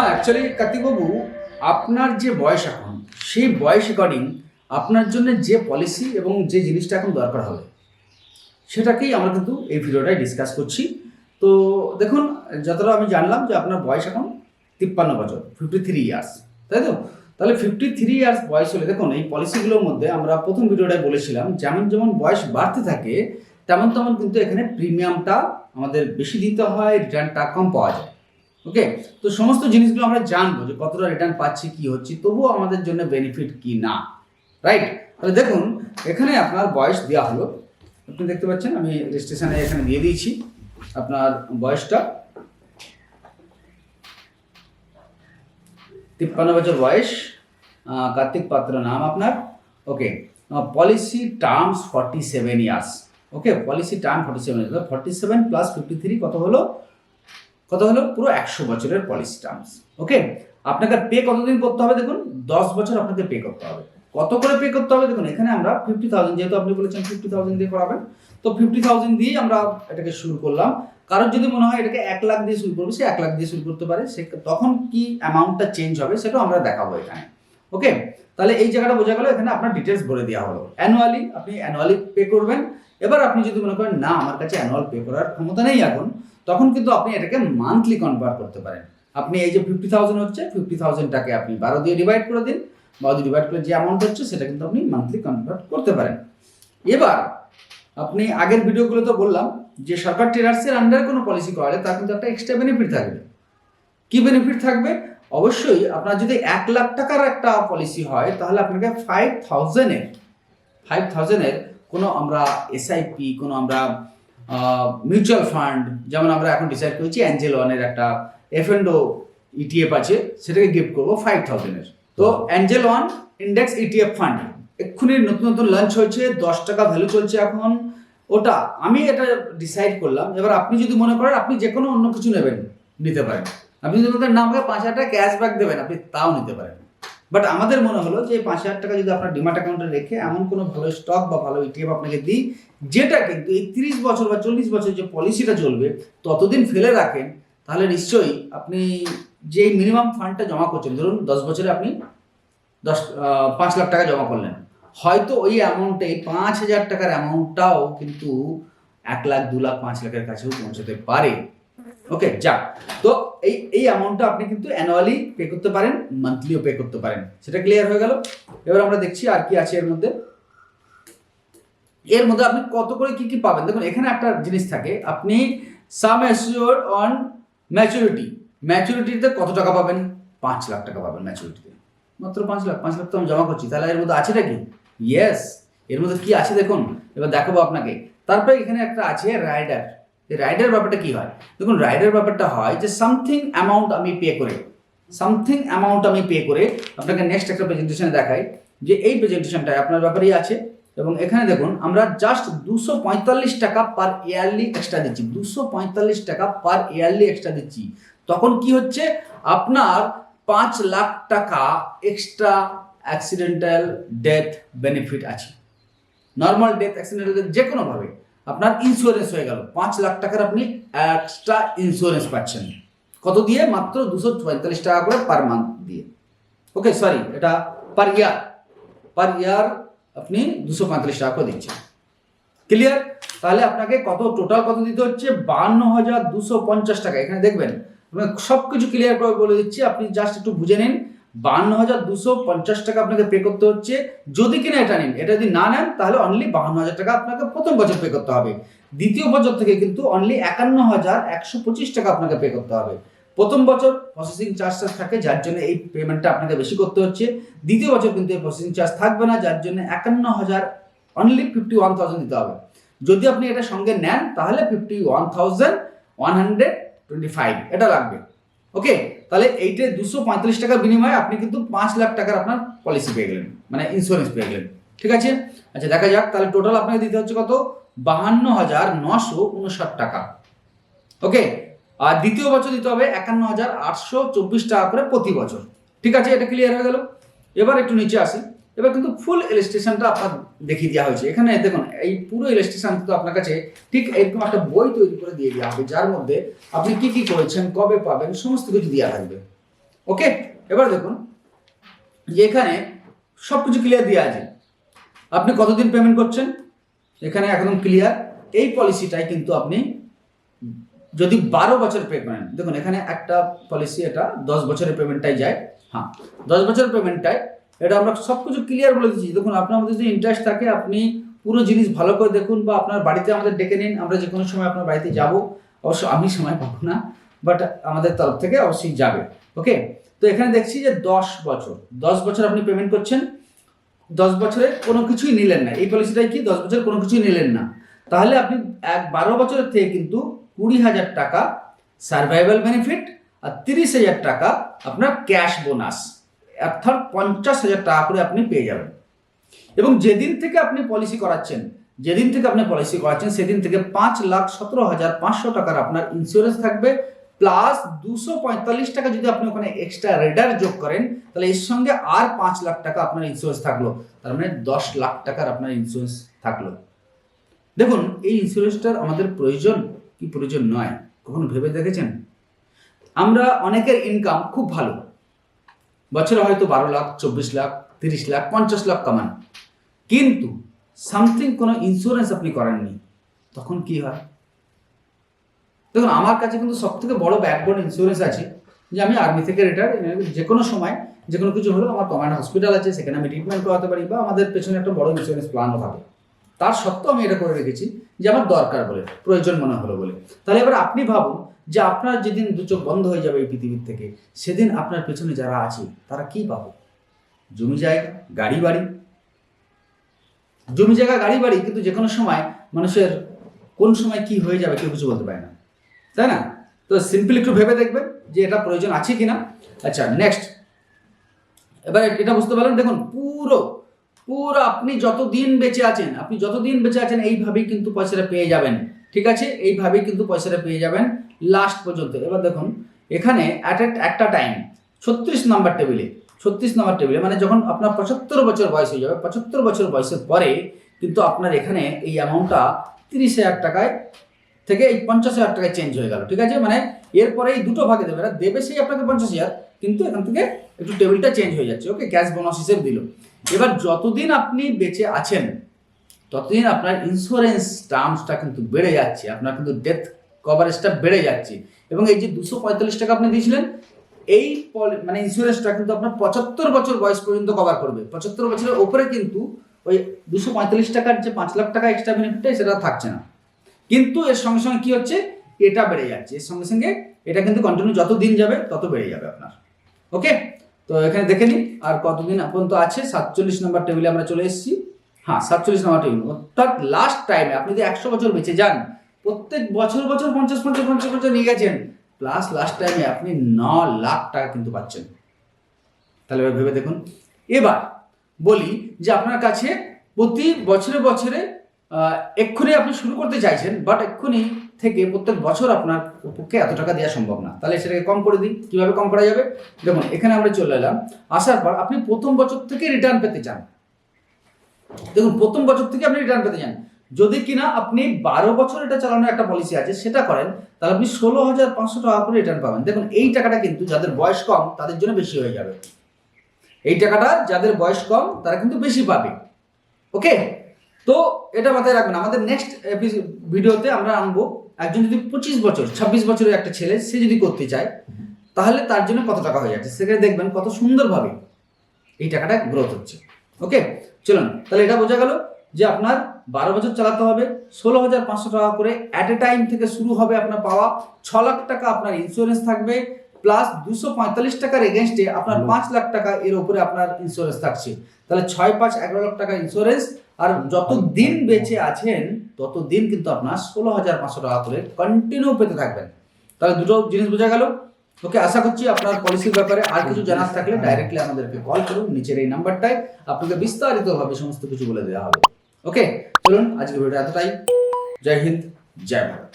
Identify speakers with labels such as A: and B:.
A: হ্যাঁ অ্যাকচুয়ালি কার্তিকবাবু, আপনার যে বয়স এখন, সেই বয়স অ্যাকর্ডিং আপনার জন্য যে পলিসি এবং যে জিনিসটা এখন দরকার হবে, সেটাকেই আমরা কিন্তু এই ভিডিওটায় ডিসকাস করছি। তো দেখুন, যতটা আমি জানলাম যে আপনার বয়স এখন তিপ্পান্ন বছর ফিফটি থ্রি ইয়ার্স তাই তো? তাহলে ফিফটি থ্রি ইয়ার্স বয়স হলে, দেখুন, এই পলিসিগুলোর মধ্যে আমরা প্রথম ভিডিওটায় বলেছিলাম, যেমন যেমন বয়স বাড়তে থাকে, তেমন তেমন কিন্তু এখানে প্রিমিয়ামটা আমাদের বেশি দিতে হয় রিটার্নটা কম পাওয়া যায়। ওকে তো সমস্ত জিনিসগুলো আমরা জানব যে কতটা রিটার্ন পাচ্ছি, কি হচ্ছে, তবুও আমাদের জন্য বেনিফিট কি না? রাইট তাহলে দেখুন, এখানে আপনার বয়স দেওয়া হলো। আপনি দেখতে পাচ্ছেন, আমি রেজিস্ট্রেশনে এখানে দিয়ে দিয়েছি আপনার বয়সটা। তিপ্পান্ন বছর বয়স কার্তিক পাত্র নাম আপনার। Okay policy terms forty seven years okay policy term forty seven forty seven plus fifty three কত হলো? কত হলো? পুরো একশো বছরের পলিসি টার্মস ওকে আপনাকে পে কতদিন করতে হবে দেখুন? দশ বছর আপনাকে পে করতে হবে। কত করে পে করতে হবে দেখুন? এখানে আমরা ফিফটি থাউজেন্ড যেহেতু আপনি বলেছেন ফিফটি থাউজেন্ড দিয়ে করাবেন, তো ফিফটি থাউজেন্ড দিয়েই আমরা এটাকে শুরু করলাম। কারোর যদি মনে হয় এটাকে এক লাখ দিয়ে শুরু করবে, সে এক লাখ দিয়ে শুরু করতে পারে। সে তখন কি অ্যামাউন্টটা চেঞ্জ হবে সেটাও আমরা দেখাবো এখানে ওকে তাহলে এই জায়গাটা বোঝা গেল, এখানে আপনার ডিটেলস ভরে দেওয়া হলো। অ্যানুয়ালি আপনি অ্যানুয়ালি পে করবেন। এবার আপনি যদি মনে করেন, না, আমার কাছে অ্যানুয়াল পে করার ক্ষমতা নেই এখন তখন কিন্তু আপনি এটাকে মান্থলি কনভার্ট করতে পারেন। আপনি এই যে ফিফটি থাউজেন্ড হচ্ছে ফিফটি থাউজেন্ডটাকে আপনি বারো দিয়ে ডিভাইড করে দিন। বারো দিয়ে ডিভাইড করে যে অ্যামাউন্ট হচ্ছে, সেটা কিন্তু আপনি মান্থলি কনভার্ট করতে পারেন। এবার, আপনি আগের ভিডিওগুলো তো বললাম, যে সরকার ট্রেডার্সের আন্ডার কোনো পলিসি করালে তার কিন্তু একটা এক্সট্রা বেনিফিট থাকবে। কি বেনিফিট থাকবে? অবশ্যই আপনার যদি এক লাখ টাকার একটা পলিসি হয়, তাহলে আপনাকে ফাইভ থাউজেন্ডের ফাইভ থাউজেন্ডের কোনো আমরা এসআইপি কোনো আমরা মিউচুয়াল ফান্ড যেমন আমরা এখন ডিসাইড করেছি অ্যাঞ্জেল ওয়ানের একটা এফ এফএন্ডো ইটিএফ আছে, সেটাকে গিফট করব ফাইভ থাউজেন্ডের তো Angel One index ETF fund এক্ষুনি নতুন নতুন লঞ্চ হয়েছে, দশ টাকা ভ্যালু চলছে এখন। ওটা আমি এটা ডিসাইড করলাম, এবার আপনি যদি মনে করেন আপনি যে কোনো অন্য কিছু নেবেন, নিতে পারেন। আপনি যদি বলেন না আমাকে পাঁচ হাজার টাকা ক্যাশব্যাক দেবেন আপনি তাও নিতে পারেন। বাট আমাদের মনে হলো যে পাঁচ হাজার টাকা যদি আপনার ডিমাট অ্যাকাউন্টে রেখে এমন কোনো ভালো স্টক বা ভালো ইটিএফ আপনাকে দিই, যেটা কিন্তু এই তিরিশ বছর বা চল্লিশ বছর যে পলিসিটা চলবে, ততদিন ফেলে রাখেন, তাহলে নিশ্চয়ই আপনি যে মিনিমাম ফান্ডটা জমা করছেন, ধরুন দশ বছরে আপনি দশ পাঁচ লাখ টাকা জমা করলেন। হয়তো ওই অ্যামাউন্টে পাঁচ হাজার টাকার অ্যামাউন্টটাও কিন্তু এক লাখ, দু লাখ, পাঁচ লাখের কাছেও পৌঁছাতে পারে। ওকে যাক তো এই এই অ্যামাউন্টটা আপনি কিন্তু অ্যানুয়ালি পে করতে পারেন মান্থলিও পে করতে পারেন। সেটা ক্লিয়ার হয়ে গেল? এবার আমরা দেখছি আর কি আছে এর মধ্যে। এর মধ্যে আপনি কত করে কি কি পাবেন? দেখুন, এখানে একটা জিনিস থাকে। আপনি সাম অ্যাসিওর অন ম্যাচুরিটি ম্যাচুরিটিতে কত টাকা পাবেন? পাঁচ লাখ টাকা পাবেন ম্যাচুরিটিতে মাত্র পাঁচ লাখ পাঁচ লাখ তো আমি জমা করছি। তাহলে এর মধ্যে আছেটা কি? ইয়েস এর মধ্যে কি আছে দেখুন? এবার দেখাবো আপনাকে। তারপরে এখানে একটা আছে রাইডার রাইডার ব্যাপারটা কি হয়? দেখুন রাইডার ব্যাপারটা হয় যে সামথিং অ্যামাউন্ট আমি পে করে সামথিং অ্যামাউন্ট আমি পে করে আপনাকে নেক্সট একটা প্রেজেন্টেশনে দেখাই যে এই প্রেজেন্টেশনটায় আপনার ব্যাপারেই আছে এবং এখানে দেখুন, আমরা জাস্ট দুশো পঁয়তাল্লিশ টাকা পার ইয়ারলি এক্সট্রা দিচ্ছি, দুশো পঁয়তাল্লিশ টাকা পার ইয়ারলি এক্সট্রা দিচ্ছি। তখন কি হচ্ছে? আপনার পাঁচ লাখ টাকা এক্সট্রা অ্যাক্সিডেন্টাল ডেথ বেনিফিট আছে। নর্মাল ডেথ অ্যাক্সিডেন্টাল যে কোনোভাবে আপনার ইন্স্যুরেন্স হয়ে গেল। পাঁচ লাখ টাকার আপনি এক্সট্রা ইন্স্যুরেন্স পাচ্ছেন। কত দিয়ে? মাত্র দুশো পঁয়তাল্লিশ টাকা করে পার মান্থ দিয়ে। ওকে সরি এটা পার ইয়ার পার ইয়ার আপনি দুশো পঁয়তাল্লিশ টাকা করে দিচ্ছেন। ক্লিয়ার তাহলে আপনাকে কত টোটাল কত দিতে হচ্ছে? বান্ন হাজার দুশো পঞ্চাশ টাকা। এখানে দেখবেন সব কিছু ক্লিয়ার করে বলে দিচ্ছি। আপনি জাস্ট একটু বুঝে নিন। বান্ন হাজার দুশো পঞ্চাশ টাকা আপনাকে পে করতে হচ্ছে। যদি কিনা এটা নিন, এটা যদি না নেন, তাহলে অনলি বাহান্ন হাজার টাকা আপনাকে প্রথম বছর পে করতে হবে। দ্বিতীয় বছর থেকে কিন্তু অনলি একান্ন হাজার একশো পঁচিশ টাকা আপনাকে পে করতে হবে। প্রথম বছর প্রসেসিং চার্জটা থাকে, যার জন্য এই পেমেন্টটা আপনাকে বেশি করতে হচ্ছে। দ্বিতীয় বছর কিন্তু এই প্রসেসিং চার্জ থাকবে না, যার জন্য একান্ন হাজার অনলি ফিফটি ওয়ান থাউজেন্ড দিতে হবে। যদি আপনি এটা সঙ্গে নেন, তাহলে fifty one thousand one hundred twenty five এটা লাগবে। ওকে তাহলে এইটা দুশো পঁয়তাল্লিশ টাকার বিনিময়ে আপনি কিন্তু পাঁচ লাখ টাকার আপনার পলিসি পেয়ে গেলেন মানে ইন্স্যুরেন্স পেয়ে গেলেন, ঠিক আছে? আচ্ছা দেখা যাক, তাহলে টোটাল আপনাকে দিতে হচ্ছে কত? বাহান্ন হাজার নশো উনষাট টাকা ওকে আর দ্বিতীয় বছর দিতে হবে একান্ন হাজার আটশো চব্বিশ টাকা করে প্রতি বছর, ঠিক আছে? এটা ক্লিয়ার হয়ে গেল? এবার একটু নিচে আসি। এবার কিন্তু ফুল ইলাস্ট্রেশনটা আপনার দেখিয়ে দেওয়া হয়েছে। এখানে দেখুন, এই পুরো ইলাস্ট্রেশন কিন্তু আপনার কাছে ঠিক এরকম একটা বই তৈরি করে দিয়ে দেওয়া হবে, যার মধ্যে আপনি কি কি করেছেন, কবে পাবেন, সমস্ত কিছু দেওয়া থাকবে। ওকে? এবার দেখুন, যে এখানে সব কিছু ক্লিয়ার দেওয়া আছে। আপনি কতদিন পেমেন্ট করছেন? এখানে একদম ক্লিয়ার এই পলিসিটাই কিন্তু আপনি যদি বারো বছর পে করেন, দেখুন এখানে একটা পলিসি এটা দশ বছরের পেমেন্টটাই যায়। হ্যাঁ দশ বছরের পেমেন্টটাই এটা আমরা সব কিছু ক্লিয়ার বলে দিচ্ছি। দেখুন, আপনার মধ্যে যদি ইন্টারেস্ট থাকে, আপনি পুরো জিনিস ভালো করে দেখুন বা আপনার বাড়িতে আমাদের ডেকে নিন। আমরা যে কোনো সময় আপনার বাড়িতে যাব। অবশ্য আমি সময় পাবো না বাট আমাদের তরফ থেকে অবশ্যই যাবে। ওকে তো এখানে দেখছি যে দশ বছর। দশ বছর আপনি পেমেন্ট করছেন। দশ বছরে কোনো কিছুই নিলেন না। এই পলিসিটাই কি? দশ বছর কোনো কিছুই নিলেন না। তাহলে আপনি এক বারো বছরের থেকে কিন্তু কুড়ি হাজার টাকা সার্ভাইভাল বেনিফিট আর তিরিশ হাজার টাকা আপনার ক্যাশ বোনাস অর্থাৎ পঞ্চাশ হাজার টাকা করে আপনি পেয়ে যাবেন। এবং যেদিন থেকে আপনি পলিসি করাচ্ছেন, যেদিন থেকে আপনি পলিসি করাচ্ছেন, সেদিন থেকে পাঁচ লাখ সতেরো হাজার পাঁচশো টাকার আপনার ইন্স্যুরেন্স থাকবে। প্লাস দুশো পঁয়তাল্লিশ টাকা যদি আপনি ওখানে এক্সট্রা রেডার যোগ করেন, তাহলে এর সঙ্গে আর পাঁচ লাখ টাকা আপনার ইন্স্যুরেন্স থাকল। তার মানে দশ লাখ টাকার আপনার ইন্স্যুরেন্স থাকল। দেখুন, এই ইন্স্যুরেন্সটার আমাদের প্রয়োজন কি প্রয়োজন নয়, কখনো ভেবে দেখেছেন? আমরা অনেকের ইনকাম খুব ভালো। বছরে হয়তো বারো লাখ, চব্বিশ লাখ, তিরিশ লাখ, পঞ্চাশ লাখ কামান। কিন্তু সামথিং কোনো ইন্স্যুরেন্স আপনি করেননি, তখন কি হয়? দেখুন, আমার কাছে কিন্তু সব থেকে বড় ব্যাকবোন ইন্স্যুরেন্স আছে যে আমি আর্মি থেকে রিটায়ার যে কোনো সময়, যে কোনো কিছু হলো আমার কমান্ড হসপিটাল আছে, সেখানে আমি ট্রিটমেন্ট করাতে পারি বা আমাদের পেছনে একটা বড় ইন্স্যুরেন্স প্ল্যানও থাকে। তার সত্ত্বেও আমি এটা করে রেখেছি যে আমার দরকার বলে, প্রয়োজন মনে হলো বলে। তাহলে এবার আপনি ভাবুন যে আপনার যেদিন দু চোখ বন্ধ হয়ে যাবে এই পৃথিবীর থেকে, সেদিন আপনার পেছনে যারা আছে, তারা কি পাবে? জমি জায়গা, গাড়ি বাড়ি? জমি জায়গা, গাড়ি বাড়ি, কিন্তু যে কোনো সময় মানুষের কোন সময় কি হয়ে যাবে কেউ কিছু বলতে পারে না। তাই না? তো সিম্পল একটু ভেবে দেখবেন যে এটা প্রয়োজন আছে কি না আচ্ছা নেক্সট এবার এটা বুঝতে পারলেন? দেখুন, পুরো পুরো আপনি যত দিন বেঁচে আছেন, আপনি যত দিন বেঁচে আছেন, এইভাবেই কিন্তু পয়সাটা পেয়ে যাবেন। ঠিক আছে? এইভাবেই কিন্তু পয়সাটা পেয়ে যাবেন লাস্ট পর্যন্ত। এবার দেখুন, এখানে অ্যাট একটা টাইম ছত্রিশ নাম্বার টেবিলে ছত্রিশ নাম্বার টেবিলে মানে যখন আপনার পঁচাত্তর বছর বয়স হয়ে যাবে, পঁচাত্তর বছর বয়সের পরে কিন্তু আপনার এখানে এই অ্যামাউন্টটা তিরিশ হাজার টাকায় থেকে এই পঞ্চাশ হাজার টাকায় চেঞ্জ হয়ে গেল। ঠিক আছে? মানে এরপরে এই দুটো ভাগে দেবে। এরা দেবে সেই আপনাকে পঞ্চাশ হাজার, কিন্তু এখান থেকে একটু টেবিলটা চেঞ্জ হয়ে যাচ্ছে ওকে ক্যাশ বোনাস হিসেবে দিল। এবার যতদিন আপনি বেঁচে আছেন, ততদিন আপনার ইন্স্যুরেন্স টার্মসটা কিন্তু বেড়ে যাচ্ছে, আপনার কিন্তু ডেথ কভারেজটা বেড়ে যাচ্ছে। এবং এই যে দুশো পঁয়তাল্লিশ টাকা আপনি দিয়েছিলেন, এই মানে ইন্স্যুরেন্সটা কিন্তু আপনার পঁচাত্তর বছর বয়স পর্যন্ত কভার করবে। পঁচাত্তর বছরের ওপরে কিন্তু ওই দুশো পঁয়তাল্লিশ টাকার যে পাঁচ লাখ টাকা এক্সট্রা বেনিফিটটা সেটা থাকছে না। কিন্তু এর সঙ্গে সঙ্গে কী হচ্ছে? এটা বেড়ে যাচ্ছে। এর সঙ্গে সঙ্গে এটা কিন্তু কন্টিনিউ যত দিন যাবে, তত বেড়ে যাবে আপনার। ওকে তো এখানে দেখে নিন আর কতদিন পর্যন্ত আছে? সাতচল্লিশ নম্বর টেবিলে আমরা চলে এসেছি। হ্যাঁ সাতচল্লিশ নম্বর টেবিল অর্থাৎ লাস্ট টাইমে আপনি যদি একশো বছর বেঁচে যান, প্রত্যেক বছর বছর পঞ্চাশ পঞ্চাশ পঞ্চাশ বছর নিয়ে গেছেন প্লাস লাস্ট টাইমে আপনি ন লাখ টাকা কিন্তু পাচ্ছেন। তাহলে এবার ভেবে দেখুন। এবার বলি যে আপনার কাছে প্রতি বছরে বছরে এক্ষুনি আপনি শুরু করতে চাইছেন বাট এক্ষুনি থেকে প্রত্যেক বছর আপনার পক্ষে এত টাকা দেওয়া সম্ভব না। তাহলে সেটাকে কম করে দিই। কীভাবে কম করা যাবে? দেখুন, এখানে আমরা চলে এলাম। আসার পর আপনি প্রথম বছর থেকে রিটার্ন পেতে চান। দেখুন, প্রথম বছর থেকে আপনি রিটার্ন পেতে চান। যদি কিনা আপনি বারো বছর এটা চালানোর একটা পলিসি আছে, সেটা করেন, তাহলে আপনি ষোলো হাজার পাঁচশো টাকা করে রিটার্ন পাবেন। দেখুন, এই টাকাটা কিন্তু যাদের বয়স কম, তাদের জন্য বেশি হয়ে যাবে। এই টাকাটা যাদের বয়স কম, তারা কিন্তু বেশি পাবে। ওকে তো এটা মাথায় রাখবেন। আমাদের নেক্সট ভিডিওতে আমরা আনব একজন যদি পঁচিশ বছর, ছাব্বিশ বছরের একটা ছেলে, সে যদি করতে চায়, তাহলে তার জন্য কত টাকা হয়ে যাচ্ছে? সেখানে দেখবেন কত সুন্দরভাবে এই টাকাটা গ্রোথ হচ্ছে। ওকে চলুন, তাহলে এটা বোঝা গেল যে আপনার বারো বছর চালাতে হবে, ষোলো হাজার পাঁচশো টাকা করে অ্যাট এ টাইম থেকে শুরু হবে আপনার পাওয়া, ছ লাখ টাকা আপনার ইন্স্যুরেন্স থাকবে প্লাস দুশো পঁয়তাল্লিশ টাকার এগেনস্টে আপনার পাঁচ লাখ টাকা এর উপরে আপনার ইন্স্যুরেন্স থাকছে। তাহলে ছয় পাঁচ এগারো লাখ টাকা ইন্স্যুরেন্স আর যত দিন বেঁচে আছেন তত দিন কিন্তু আপনার ষোলো হাজার পাঁচশো টাকা করে কন্টিনিউ পেতে থাকবেন। তাহলে দুটো জিনিস বোঝা গেল। ওকে, আশা করছি আপনার পলিসির ব্যাপারে আর কিছু জানার থাকলে ডাইরেক্টলি আমাদেরকে কল করুন। নিচের এই নাম্বারটায় আপনাকে বিস্তারিতভাবে সমস্ত কিছু বলে দেওয়া হবে। ওকে, চলুন আজকে ভিডিও এতটাই। জয় হিন্দ, জয় ভারত।